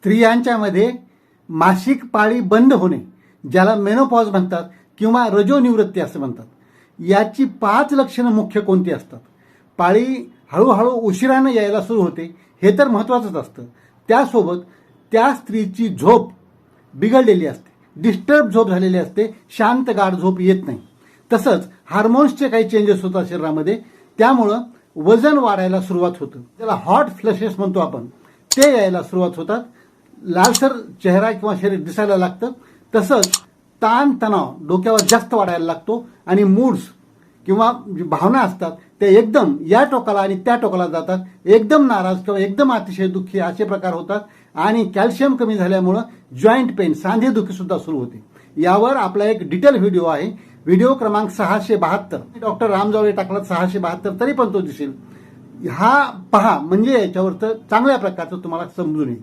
स्त्रियांच्यामध्ये मासिक पाळी बंद होणे ज्याला मेनोपॉज म्हणतात किंवा रजोनिवृत्ती असं म्हणतात. याची पाच लक्षणं मुख्य कोणती असतात? पाळी हळूहळू उशिरानं यायला सुरू होते हे तर महत्त्वाचंच असतं. त्यासोबत त्या स्त्रीची झोप बिघडलेली असते डिस्टर्ब झोप झालेली असते शांत गाढ झोप येत नाही. तसंच हार्मोन्सचे काही चेंजेस होतात शरीरामध्ये त्यामुळं वजन वाढायला सुरुवात होतं. त्याला हॉट फ्लशेस म्हणतो आपण. ते यायला सुरुवात होतात. लालसर चेहरा किंवा शरीर दिसायला लागतं. तसंच ताण तणाव डोक्यावर जास्त वाढायला लागतो आणि मूड्स किंवा जी भावना असतात ते एकदम या टोकाला आणि त्या टोकाला जातात. एकदम नाराज किंवा एकदम अतिशय दुःखी असे प्रकार होतात आणि कॅल्शियम कमी झाल्यामुळं जॉईंट पेन सांधेदुखीसुद्धा सुरू होते. यावर आपला एक डिटेल व्हिडिओ आहे. व्हिडिओ क्रमांक सहाशे बहात्तर. डॉक्टर रामजावळे टाकला सहाशे बहात्तर तरी पण तो दिसेल. हा पहा म्हणजे याच्यावर तर चांगल्या प्रकारचं तुम्हाला समजून येईल.